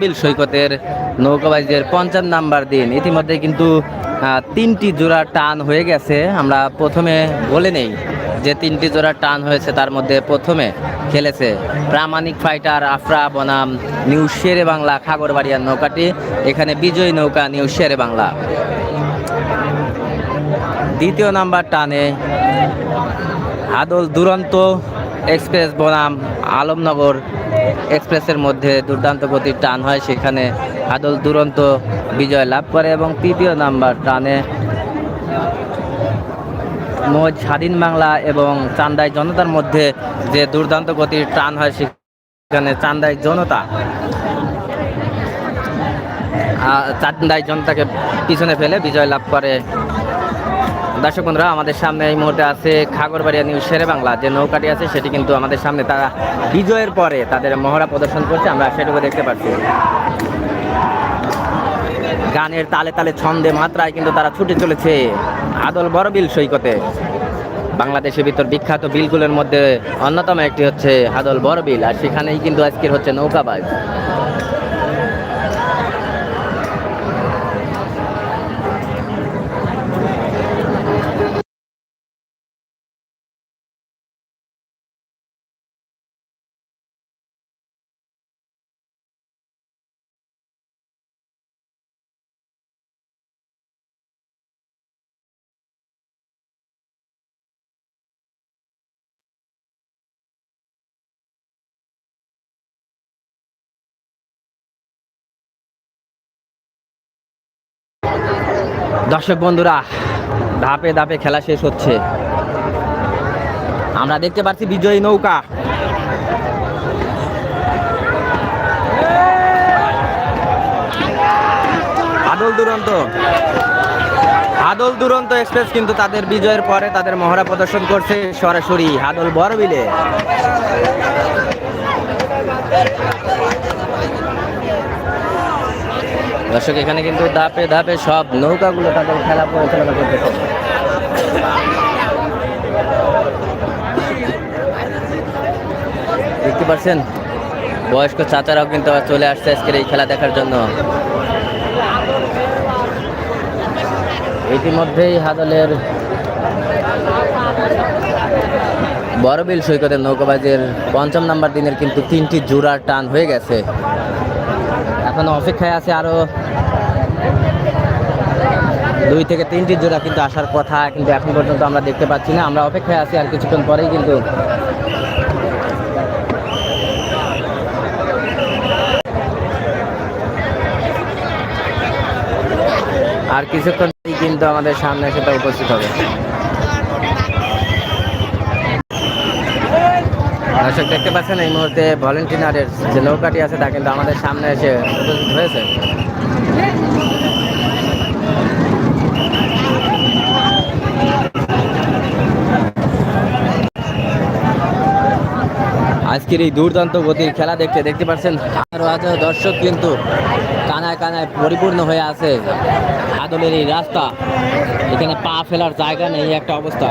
বিল সৈকতের নৌকাবাজের পঞ্চান্ন নাম্বার দিন। ইতিমধ্যে কিন্তু তিনটি জোড়া টান হয়ে গেছে। আমরা প্রথমে বলে নেই যে তিনটি জোড়া টান হয়েছে, তার মধ্যে প্রথমে খেলেছে প্রামাণিক ফাইটার আফরা বনাম নিউ শেরে বাংলা খাগরবাড়িয়ার নৌকাটি। এখানে বিজয়ী নৌকা নিউ শেরে বাংলা। দ্বিতীয় নাম্বার টানে আদল দুরন্ত এক্সপ্রেস বনাম আলমনগর এক্সপ্রেসের মধ্যে দুর্দান্ত গতির টান হয়। সেখানে আদল দুরন্ত বিজয় লাভ করে এবং তৃতীয় নাম্বার টানে মোজ স্বাধীন বাংলা এবং চান্দাই জনতার মধ্যে যে দুর্দান্ত গতির টান হয়, সেখানে চান্দাই জনতা চান্দাই জনতাকে পিছনে ফেলে বিজয় লাভ করে। দর্শক বন্ধুরা, আমাদের সামনে এই মুহূর্তে আছে খাগড়বাড়িয়া নিউজ শেরে বাংলা। যে নৌকাটি আছে, সেটি কিন্তু আমাদের সামনে তারা বিজয়ের পরে তাদের মহড়া প্রদর্শন করছে, আমরা সেটুকু দেখতে পাচ্ছি। গানের তালে তালে ছন্দে মাত্রায় কিন্তু তারা ছুটে চলেছে আদল বড় বিল সৈকতে। বাংলাদেশের ভিতর বিখ্যাত বিলগুলোর মধ্যে অন্যতম একটি হচ্ছে হাদল বড় বিল আর সেখানেই কিন্তু আজকের হচ্ছে নৌকাবাজ দর্শক বন্ধুরা ধাপে ধাপে খেলা শেষ হচ্ছে। আমরা দেখতে পাচ্ছি বিজয়ী নৌকা। আদল দুরন্ত। আদল দুরন্ত এক্সপ্রেস কিন্তু তাদের বিজয়ের পরে তাদের মহড়া প্রদর্শন করছে সরাসরি আদল বড়বিলে। দর্শক, এখানে কিন্তু ধাপে ধাপে সব নৌকাগুলো তাদের খেলা পরিচালনা করতেছে। দেখতে পাচ্ছেন, বয়স্ক চাচারাও কিন্তু চলে আসছে আজকের এই খেলা দেখার জন্য। ইতিমধ্যেই হাদলের বড়বিল সৈকতের নৌকাবাজের পঞ্চম নাম্বার দিনের কিন্তু তিনটি জোড়ার টান হয়ে গেছে। এখনও অপেক্ষায় আছে আরও দুই থেকে তিনটি জোড়া কিন্তু আসার কথা কিন্তু এখন পর্যন্ত আমরা দেখতে পাচ্ছি না। আমরা অপেক্ষায় আছি আর কিছুক্ষণ পরেই কিন্তু আর কিছুক্ষণ কিন্তু আমাদের সামনে সেটা উপস্থিত হবে। দর্শক দেখতে পাচ্ছেন, এই মুহূর্তে ভলেন্টিনারের যে নৌকাটি আছে তা কিন্তু আমাদের সামনে এসে উপস্থিত হয়েছে। আজকের এই দুর্দান্ত গতির খেলা দেখতে দেখতে পাচ্ছেন, হাজারো হাজার দর্শক কিন্তু কানায় কানায় পরিপূর্ণ হয়ে আছে আদলের এই রাস্তা। এখানে পা ফেলার জায়গা নেই একটা অবস্থা।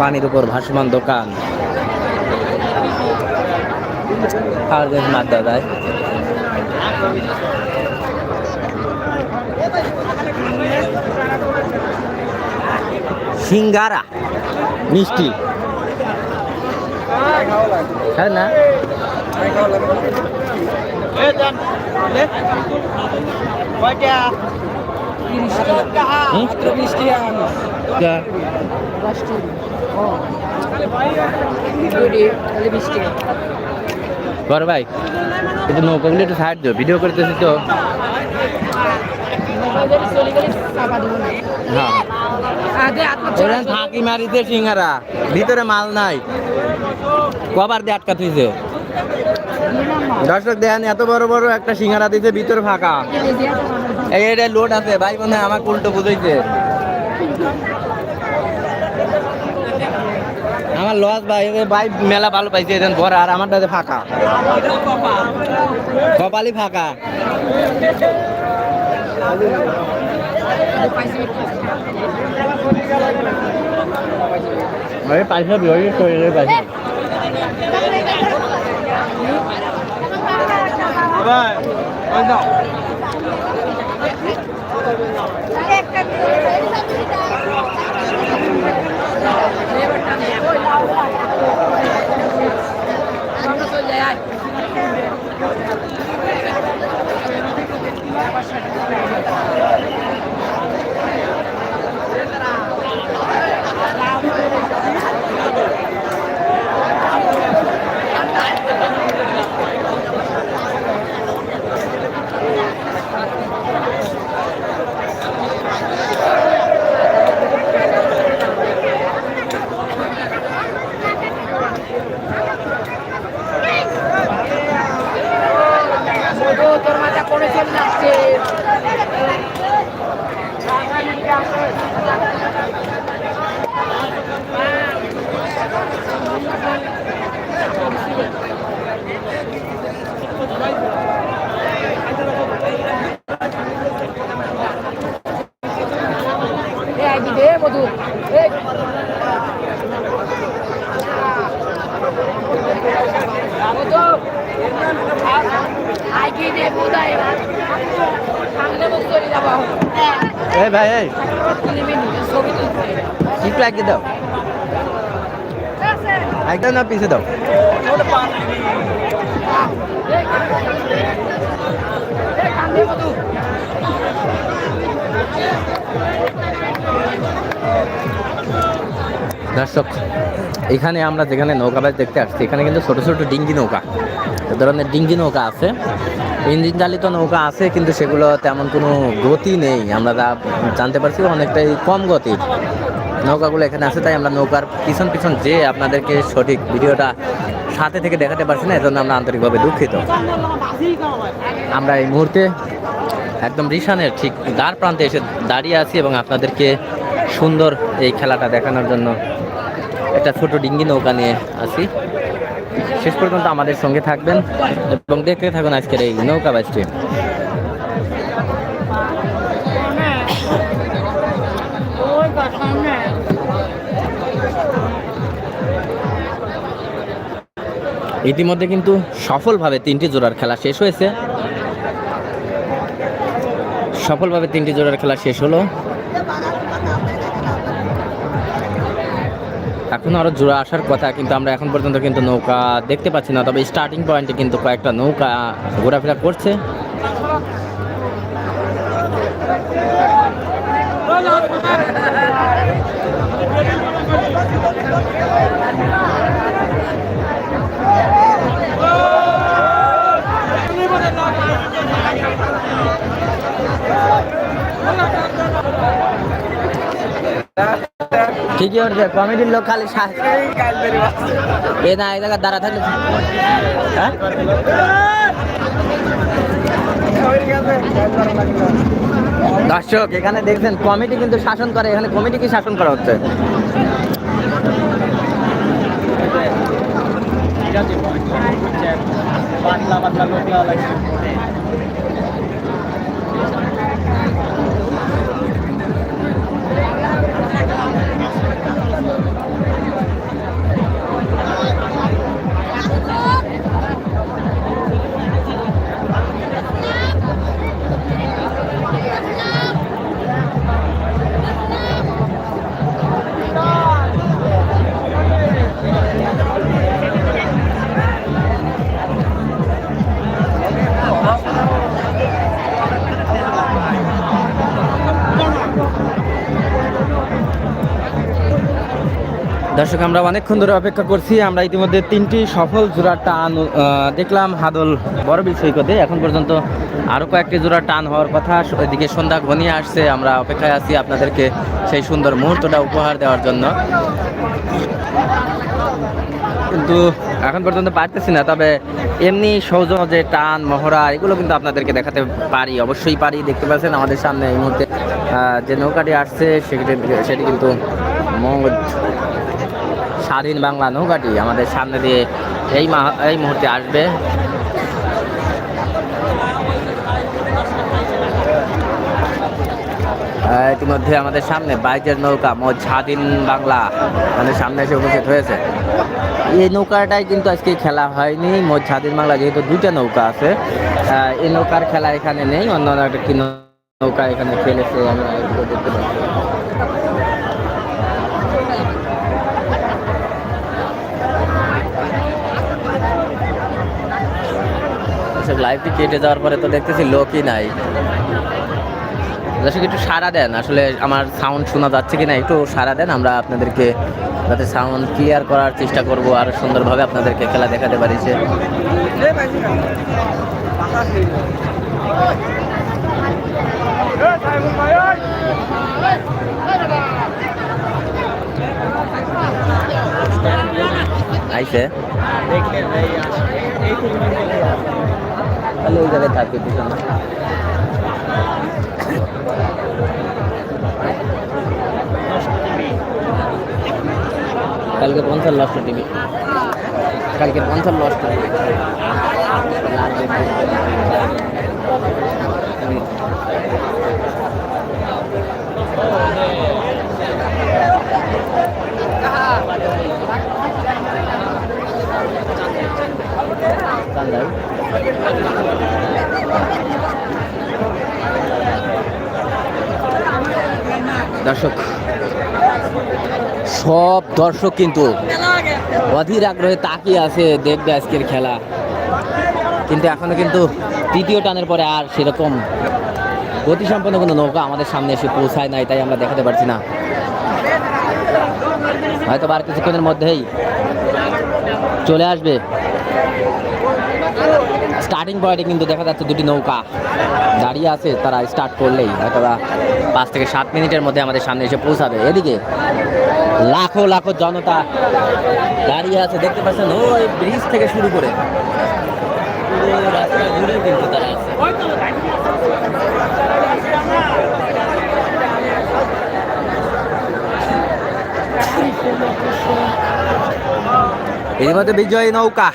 পানির উপর ভাসমান দোকান। যায় সিঙ্গারা মিষ্টি। খায় না? বড় ভাই। একটু নৌকাগুলো একটু সাহায্য ভিডিও করতেছি তো। হ্যাঁ। ভিতরে মাল নাই। কবার দিয়ে আটকা তুইছে দর্শক, দেখেন, এত বড় বড় একটা সিঙ্গারা দিতে ভিতরে ফাঁকা। এই লোড আছে, ভাই হয় আমার উল্টো বুঝাইছে। আমার লস ভাই ভাই মেলা ভালো পাইছে এদের ভরা আর আমারটাতে ফাঁকা। কপালি ফাঁকা। ওই পয়সা বিয়ে করে পাইছে। না, পিছে দাও। দর্শক, এখানে আমরা যেখানে নৌকাবাজ দেখতে আসছি, এখানে কিন্তু ছোট ছোট ডিঙ্গি নৌকা। এ ধরনের ডিঙ্গি নৌকা আছে। ইঞ্জিন চালিত নৌকা আছে, কিন্তু সেগুলো তেমন কোনো গতি নেই। আমরা জানতে পারছি, অনেকটাই কম গতির নৌকাগুলো এখানে আছে, তাই আমরা নৌকার পিছন পিছন যে আপনাদেরকে সঠিক ভিডিওটা সাথে থেকে দেখাতে পারছি না, এজন্য আমরা আন্তরিকভাবে দুঃখিত। আমরা এই মুহূর্তে একদম রিসানের ঠিক দ্বার প্রান্তে এসে দাঁড়িয়ে আছি এবং আপনাদেরকে সুন্দর এই খেলাটা দেখানোর জন্য একটা ছোট ডিঙ্গি নৌকা নিয়ে আছি। শেষ পর্যন্ত আমাদের সঙ্গে থাকবেন এবং দেখতে থাকুন আজকের এই নৌকা বাসটি। ইতিমধ্যে কিন্তু সফলভাবে তিনটি জোড়ার খেলা শেষ হয়েছে। সফলভাবে তিনটি জোড়ার খেলা শেষ হলো। এখন আরও জোড়া আসার কথা, কিন্তু আমরা এখন পর্যন্ত কিন্তু নৌকা দেখতে পাচ্ছি না, তবে স্টার্টিং পয়েন্টে কিন্তু কয়েকটা নৌকা ঘোরাফেরা করছে। ঠিকই হচ্ছে কমিটির লোক খালি এ না, এই জায়গায় দাঁড়া থাকলে হ্যাঁ? দর্শক, এখানে দেখছেন কমিটি কিন্তু শাসন করে, এখানে কমিটিকে শাসন করা হচ্ছে? পাতলা পাতলা লোক দর্শক, আমরা অনেকক্ষণ ধরে অপেক্ষা করছি। আমরা ইতিমধ্যে তিনটি সফল জোড়া টান দেখলাম হাদল বড়বিল সৈকতে এখন পর্যন্ত আরও কয়েকটি জোড়া টান হওয়ার কথা। এদিকে সন্ধ্যা ঘনিয়ে আসছে। আমরা অপেক্ষায় আছি আপনাদেরকে সেই সুন্দর মুহূর্তটা উপহার দেওয়ার জন্য। কিন্তু এখন পর্যন্ত পারতেছি না। তবে এমনি সৌজন্য যে টান, মহড়া, এগুলো কিন্তু আপনাদেরকে দেখাতে পারি। অবশ্যই পারি। দেখতে পাচ্ছেন আমাদের সামনে এই মুহূর্তে যে নৌকাটি আসছে, সেটি সেটি কিন্তু মৌজ স্বাধীন বাংলা নৌকাটি আমাদের সামনে দিয়ে এই এই মুহূর্তে আসবে। ইতিমধ্যে আমাদের সামনে বাইকের নৌকা, মোট স্বাধীন বাংলা আমাদের সামনে এসে উপস্থিত হয়েছে। এই নৌকাটাই কিন্তু আজকে খেলা হয়নি। মোট স্বাধীন বাংলা যেহেতু দুইটা নৌকা আছে এই নৌকার খেলা এখানে নেই অন্য একটি নৌকা এখানে খেলেছে আমরা দেখতে পাচ্ছি। দর্শক লাইভটি কেটে যাওয়ার পরে তো দেখতেছি লোকই নাই। দর্শক, একটু সারা দেন, আসলে আমার সাউন্ড শোনা যাচ্ছে কিনা একটু সারা দেন, আমরা আপনাদেরকে যাতে সাউন্ড ক্লিয়ার করার চেষ্টা করব আর সুন্দরভাবে আপনাদেরকে খেলা দেখাতে পারি যে আইছে। তাহলে ওই জায়গায় থাকবে পিছনে কালকে পঞ্চাশ লষ্ট টিভি কালকে পঞ্চাশ লষ্ট টিভি দর্শক, সব দর্শক কিন্তু অধীর আগ্রহে তাকিয়ে আছে দেখবে আজকের খেলা। কিন্তু এখনও কিন্তু তৃতীয় টানের পরে আর সেরকম গতিসম্পন্ন কোনো নৌকা আমাদের সামনে এসে পৌঁছায় নাই, তাই আমরা দেখাতে পারছি না। হয়তো আর কিছুক্ষণের মধ্যেই চলে আসবে। স্টার্টিং পয়েন্টে কিন্তু দেখা যাচ্ছে দুটি নৌকা দাঁড়িয়ে আছে, তারা স্টার্ট করলেই। হয়তো পাঁচ থেকে সাত মিনিটের মধ্যে আমাদের সামনে এসে পৌঁছাবে। এদিকে লাখো লাখো জনতা দাঁড়িয়ে আছে, দেখতে পাচ্ছেন ওই ব্রিজ থেকে শুরু করে। এর মধ্যে বিজয়ী নৌকা।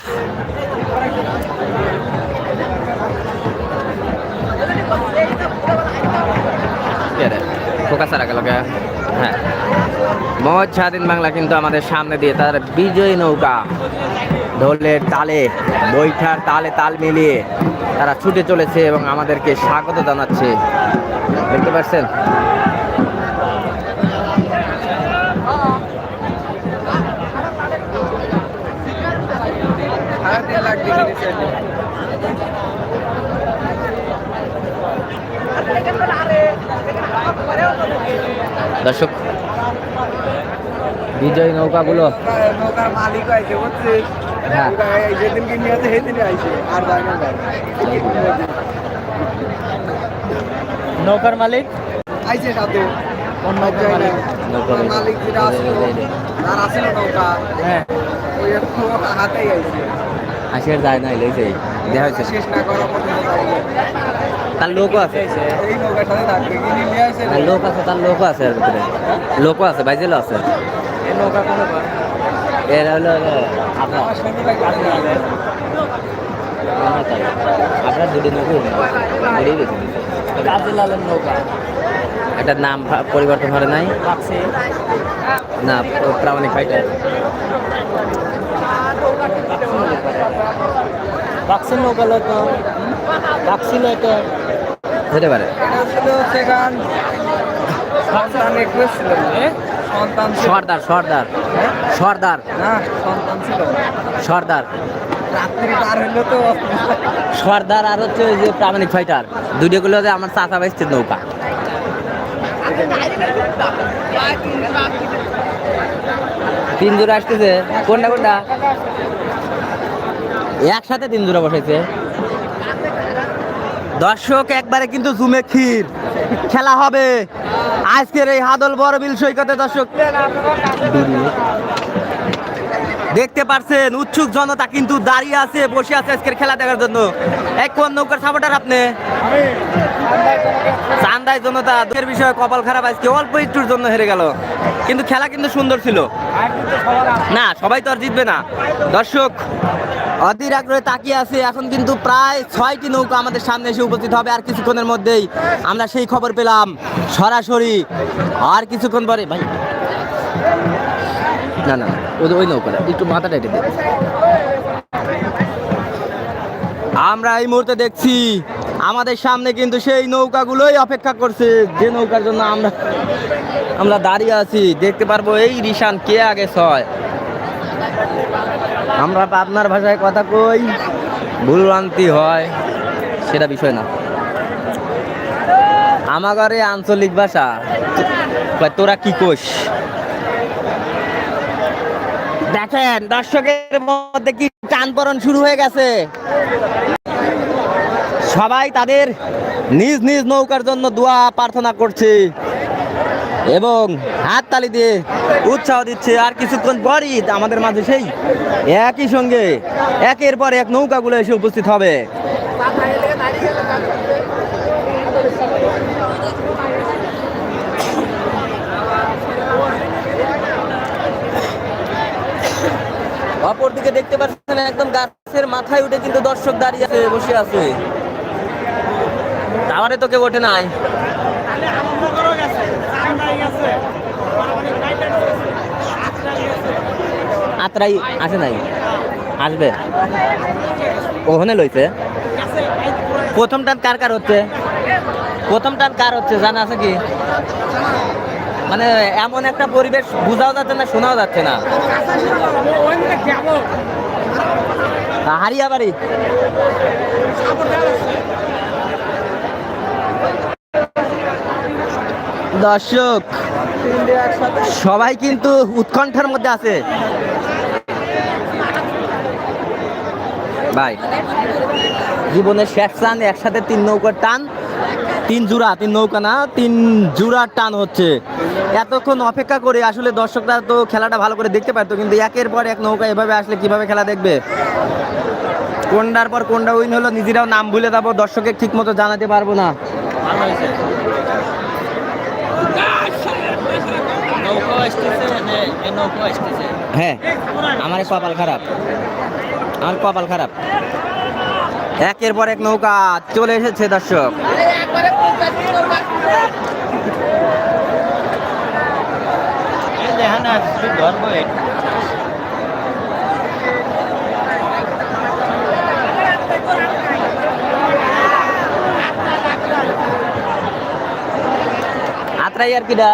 ফোকাস আর গেল হ্যাঁ। মহৎ স্বাধীন বাংলা কিন্তু আমাদের সামনে দিয়ে তার বিজয়ী নৌকা, ঢোলের তালে, বৈঠার তালে তাল মিলিয়ে তারা ছুটে চলেছে এবং আমাদেরকে স্বাগত জানাচ্ছে। দেখতে পাচ্ছেন? দর্শক বিজয়ী নৌকাগুলো। নৌকার মালিক আইছে বুঝছিস? হ্যাঁ। যেদিন কিনে আছে সেদিনই আইছে আর যায় না নৌকার মালিক? আইছে সাথে। অন্য মালিক? যেটা আসলো আর আসলো নৌকা। হ্যাঁ। ওই হাতেই আইছে। হাসির যায় না এলেই দেখা হয়েছে। তার লোকও আছে। লোক আছে তার লোকও আছে এর ভিতরে। লোকও আছে বাইজেলও আছে। এর হলো আপনার দুটি নৌকো এটার নাম পরিবর্তন করে নাই? না প্রামাণিক ফাইটার নৌকা বাক্সি হতে পারে। সেখান সন্তান একুশ ছিল। সন্তান সর্দার সর্দার। সর্দার। না সন্তান ছিল। সর্দার। রাত্রি পার হইল তো। সর্দার আর হচ্ছে ওই যে প্রামাণিক ফাইটার দুইটাগুলো যে আমার চাচা বাইসছে নৌকা। তিন আসতেছে। কোনটা কোনটা? একসাথে তিন জোড়া বসাইছে। দর্শক, একবারে কিন্তু জুমে ক্ষীর। খেলা হবে। আজকের এই হাদল বড় বিল সৈকতে দর্শক দেখতে পারছেন, উৎসুক জনতা কিন্তু দাঁড়িয়ে আছে, বসে আছে আজকের খেলা দেখার জন্য। এক কোন নৌকার সাপোর্টার আপনি? চান্দাই জনতা, দুঃখের বিষয়ে, কপাল খারাপ আজকে, অল্প একটুর জন্য হেরে গেল। কিন্তু খেলা কিন্তু সুন্দর ছিল। না, সবাই তো আর জিতবে না। দর্শক, অধীর আগ্রহে তাকিয়ে আছে, এখন কিন্তু প্রায় ছয়টি নৌকা আমাদের সামনে এসে উপস্থিত হবে, আর কিছুক্ষণের মধ্যেই আমরা সেই খবর পেলাম। সরাসরি, আর কিছুক্ষণ পরে, ভাই। না না না, ওই নৌকাটা একটু মাথাটা এটে দে আমরা এই মুহূর্তে দেখছি আমাদের সামনে কিন্তু সেই নৌকাগুলোই অপেক্ষা করছে। যে নৌকার জন্য আমরা আমরা দাঁড়িয়ে আছি দেখতে পারব এই রিশান কে আগে ছয়। আমরা আপনার ভাষায় কথা কই ভুলভ্রান্তি হয় সেটা বিষয় না। আমাগরে আঞ্চলিক ভাষা তোরা কি কোষ দেখেন, দর্শকের মধ্যে কি টানপরণ শুরু হয়ে গেছে। সবাই তাদের নিজ নিজ নৌকার জন্য দোয়া প্রার্থনা করছে এবং হাততালি দিয়ে উৎসাহ দিচ্ছে। আর কিছুক্ষণ পরই আমাদের মাঝে সেই একই সঙ্গে একের পর এক নৌকাগুলো এসে উপস্থিত হবে। অপরদিকে দেখতে পাচ্ছেন একদম গাছের মাথায় উঠে কিন্তু দর্শক দাঁড়িয়ে আছে, বসে আছে। টাওয়ারে তো কেউ ওঠে নাই। আত্রাই আসে নাই। আসবে। ওখানে লইছে। প্রথম টান কার কার হচ্ছে? প্রথম টান কার হচ্ছে? জানা আছে কি? মানে এমন একটা পরিবেশ বোঝাও যাচ্ছে না, শোনাও যাচ্ছে না। হারিয়া বাড়ি। দর্শক, সবাই কিন্তু উৎকণ্ঠার মধ্যে আছে। ভাই, জীবনের শেষ টান একসাথে তিন নৌকার টান। তিন জোড়া, তিন নৌকা না, তিন জোড়ার টান হচ্ছে। এতক্ষণ অপেক্ষা করে আসলে দর্শকরা তো খেলাটা ভালো করে দেখতে পারতো, কিন্তু একের পর এক নৌকা এভাবে আসলে কীভাবে খেলা দেখবে? কোনটার পর কোনটা উইন হলো নিজেরাও নাম ভুলে যাব দর্শকের ঠিক মতো জানাতে পারব না। হ্যাঁ আমার কপাল খারাপ। আমার কপাল খারাপ। একের পর এক নৌকা চলে এসেছে দর্শক। আত্রাই আর কিডা?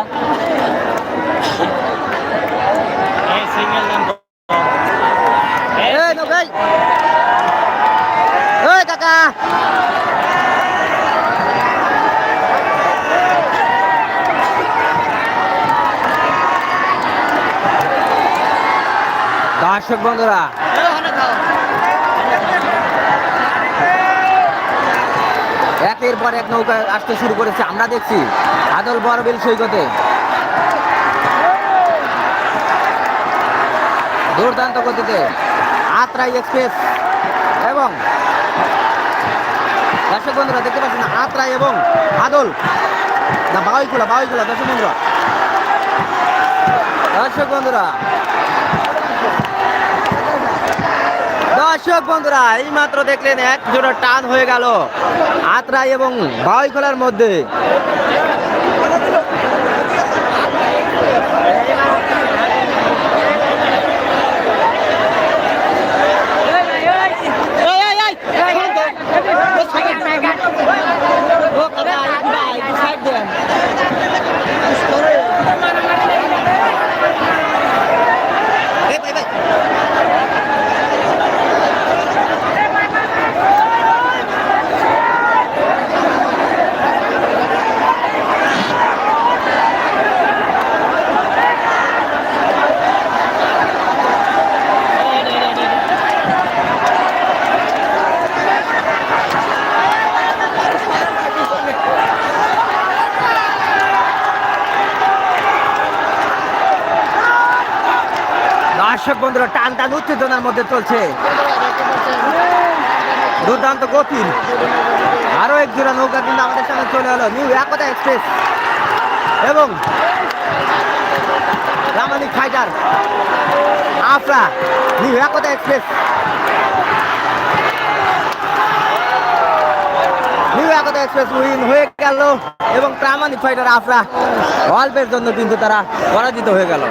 এই নৌকাই ওই কাকা দর্শক বন্ধুরা। একের পর এক নৌকা আসতে শুরু করেছে, আমরা দেখছি। আদল বড়বিল সৈকতে। দুর্দান্ত গতিতে। আত্রাই এক্সপ্রেস এবং দর্শক বন্ধুরা, দেখতে পাচ্ছেন আত্রাই এবং আদল। না, বাউইকুলা বাউইকুলা, দর্শক বন্ধুরা। দর্শক বন্ধুরা দর্শক বন্ধুরা এই মাত্র দেখলেন এক জোড়া টান হয়ে গেল। আত্রাই এবং বাউইখোলার মধ্যে। দর্শক বন্ধুরা টান টান উত্তেজনার মধ্যে চলছে। দুর্দান্ত গতির। আরও এক জোড়া নৌকা কিন্তু আমাদের সামনে চলে হলো নিউ একতা এক্সপ্রেস। এবং রামানিক fighter, Afra, new Ekota express. New express win হয়ে গেল এবং প্রামাণিক ফাইটার, আফরা, অল্পের জন্য কিন্তু তারা পরাজিত হয়ে গেল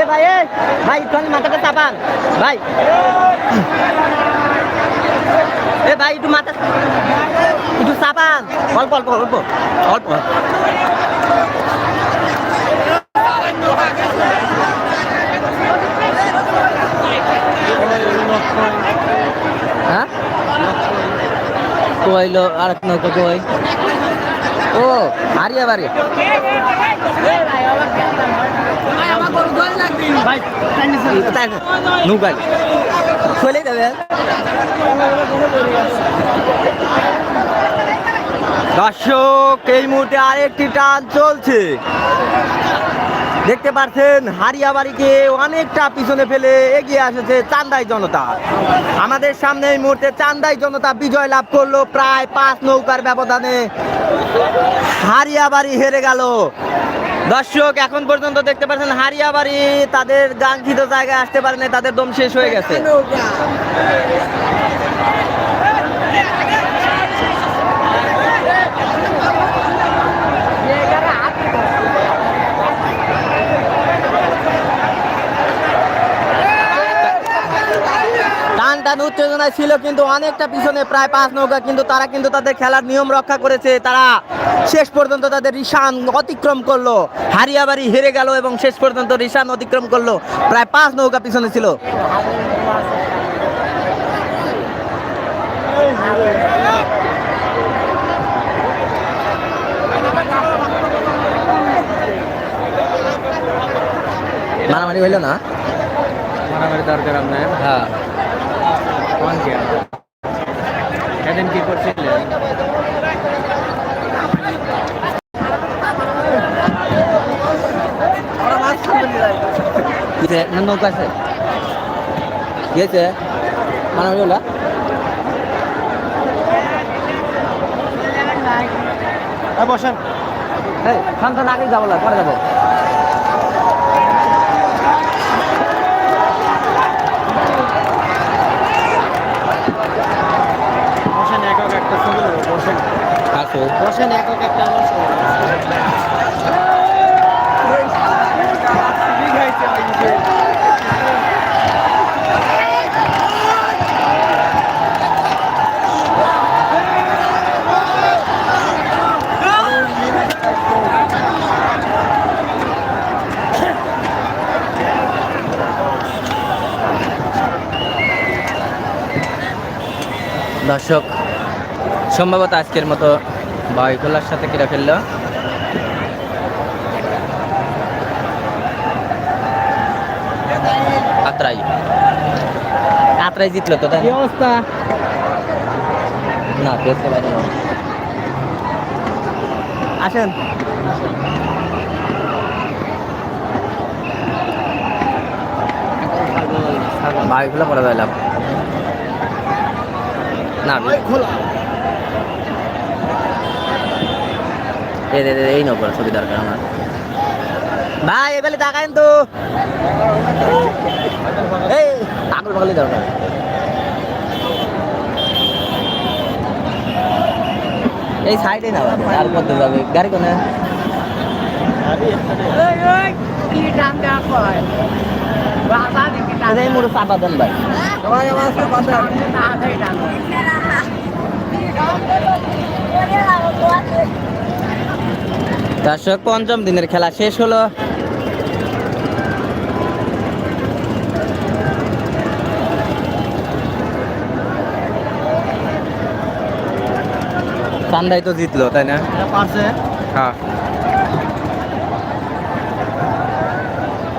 এ ভাই এ ভাই একটু মাথাটা চাপান। ভাই। এ ভাই, একটু মাথা একটু চাপান। অল্প অল্প অল্প। অল্প। কইলো আর এক নৌকা কই ও হারিয়া বাড়ি। চলে যাবে দর্শক, এই মুহূর্তে আরেকটি টান চলছে। দেখতে পাচ্ছেন, হারিয়াবাড়িকে অনেকটা পিছনে ফেলে এগিয়ে আসেছে চান্দাই জনতা। আমাদের সামনে এই মুহূর্তে চান্দাই জনতা বিজয় লাভ করল, প্রায় পাঁচ নৌকার ব্যবধানে। হারিয়াবাড়ি হেরে গেল। দর্শক, এখন পর্যন্ত দেখতে পাচ্ছেন হারিয়াবাড়ি, তাদের গাঙ্ক্ষিত জায়গায় আসতে পারেনি, তাদের দম শেষ হয়ে গেছে। টান টান উত্তেজনা ছিল কিন্তু অনেকটা পিছনে প্রায় পাঁচ নৌকা কিন্তু তারা কিন্তু তাদের খেলার নিয়ম রক্ষা করেছে। তারা শেষ পর্যন্ত তাদের রিশান অতিক্রম করল। হারিয়াবাড়ি হেরে গেল এবং শেষ পর্যন্ত রিশান অতিক্রম করল। প্রায় পাঁচ নৌকা পিছনে ছিল। মারামারি হইল না? মারামারি দরকার আপনার হ্যাঁ কোন কি সেদিন কি করছিলেন? না নৌকা আছে? গেছে? বসেন। এই খান আগে যাব পরে যাব বসেন একক একটা ছবি নেব, বসেন। আসো। বসেন একক একটা আমার দর্শক সম্ভবত আজকের মতো বায়ুকলার সাথে কিরা ফেলল। আত্রাই আত্রাই জিতলো তো তাই অবস্থা? না দেখতে পারি না। আসেন। বায়ুগুলো পরে পেলাম না খোলা এই নৌকার ছবি দরকার আমার ভাই এবেলে তাকায়েন তো এই পাগল পাগলই দরকার এই সাইডে না আর কত যাবে গাড়ি কোনে এই মোর চাপা দেন ভাই কথা দর্শক পঞ্চম দিনের খেলা শেষ হলো চান্দাই তো জিতলো তাই না পারছে হ্যাঁ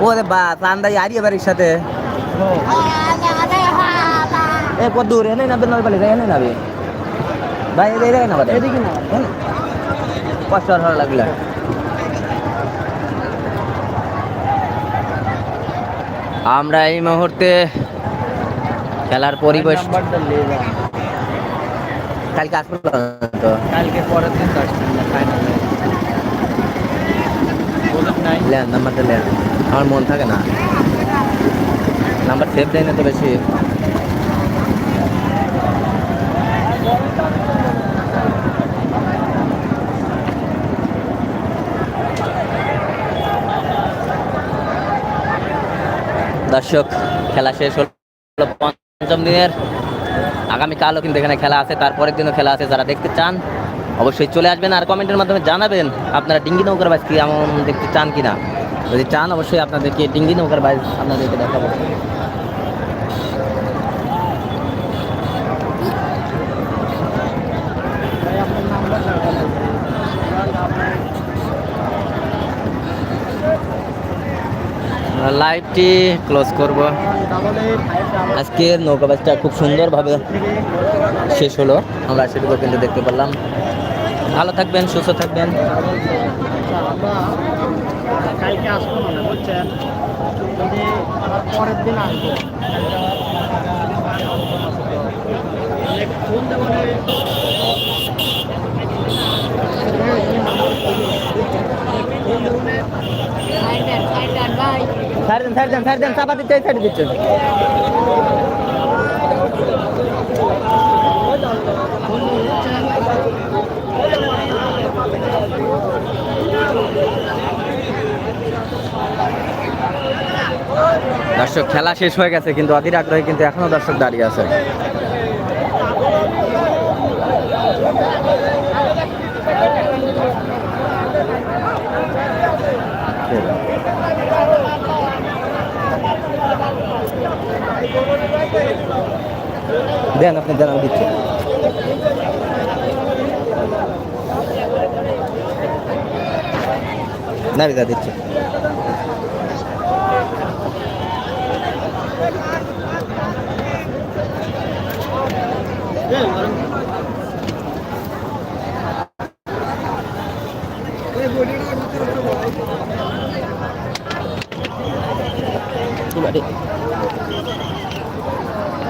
ওরে বা চান্দা আরিয়া বাড়ির সাথে এ কত দূর এনে নাবে নয় পালি এনে নাবে ভাই এদিকে না কষ্ট ভালো লাগল আমরা এই মুহূর্তে খেলার পরিবেশ কালকে আসব তো? কালকে পরের দিন তো আসবেন না ফাইনালে লেন নাম্বারটা লেন আমার মন থাকে না। নাম্বার সেভ দেয় না তো বেশি। দর্শক, খেলা শেষ হলো পঞ্চম দিনের। আগামীকালও কিন্তু এখানে খেলা আছে, তারপরের দিনও খেলা আছে। যারা দেখতে চান, অবশ্যই চলে আসবেন আর কমেন্টের মাধ্যমে জানাবেন আপনারা ডিঙ্গি নৌকার বাইজ কি এমন দেখতে চান কিনা। যদি চান, অবশ্যই আপনাদেরকে ডিঙ্গি নৌকার বাইজ আপনাদেরকে দেখাবো। লাইভটি ক্লোজ করব। আজকে নৌকা বাইজটা খুব সুন্দরভাবে শেষ হলো। আমরা সেটুকু কিন্তু দেখতে পারলাম। ভালো থাকবেন, সুস্থ থাকবেন। পরের দিন আসব। দর্শক খেলা শেষ হয়ে গেছে কিন্তু অধীর আগ্রহে কিন্তু এখনও দর্শক দাঁড়িয়ে আছে। দেন আপনি দেন দিচ্ছি। না বিদা দিচ্ছি।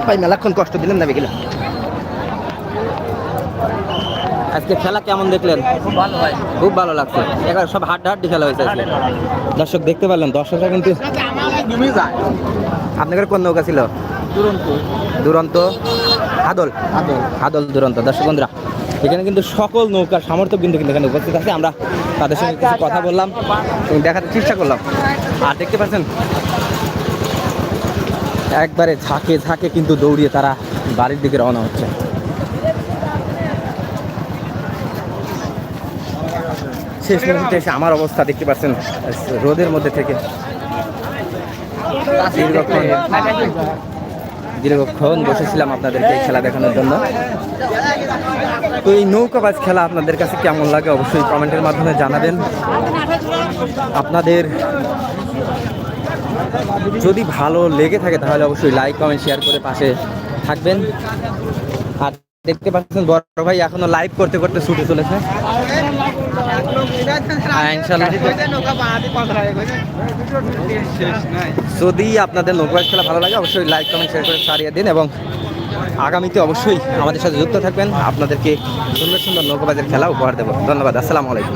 ভাই মেলাক্ষণ কষ্ট দিলেন না বিকেলে আজকে খেলা কেমন দেখলেন? খুব ভালো হয় খুব ভালো লাগছে। এবার সব হাড্ডা হাড্ডি খেলা হয়েছে আজকে। দর্শক দেখতে পারলেন দর্শকরা কিন্তু আপনাদের কোন নৌকা ছিল? দুরন্ত। আদল আদল আদল দুরন্ত। দর্শক বন্ধুরা এখানে কিন্তু সকল নৌকার সামর্থ্য কিন্তু কিন্তু এখানে উপস্থিত আছে। আমরা তাদের সঙ্গে কিছু কথা বললাম। এবং দেখাতে চেষ্টা করলাম। আর দেখতে পাচ্ছেন একবারে ঝাঁকে ঝাঁকে কিন্তু দৌড়িয়ে তারা বাড়ির দিকে রওনা হচ্ছে। শেষ মুহূর্তে এসে আমার অবস্থা দেখতে পাচ্ছেন, রোদের মধ্যে থেকে। দীর্ঘক্ষণ বসেছিলাম আপনাদেরকে খেলা দেখানোর জন্য। তো এই নৌকাবাজ খেলা আপনাদের কাছে কেমন লাগে অবশ্যই কমেন্টের মাধ্যমে জানাবেন। আপনাদের যদি ভালো লেগে থাকে তাহলে অবশ্যই লাইক কমেন্ট শেয়ার করে পাশে থাকবেন। আর দেখতে পাচ্ছেন বড় ভাই এখনও লাইভ করতে করতে ছুটে চলেছে। যদি আপনাদের নৌকা খেলা ভালো লাগে অবশ্যই লাইক কমেন্ট শেয়ার করে সারিয়ে দিন এবং আগামীতে অবশ্যই আমাদের সাথে যুক্ত থাকবেন। আপনাদেরকে সুন্দর সুন্দর নৌকাবাজের খেলা উপহার দেবো। ধন্যবাদ আসসালামু আলাইকুম।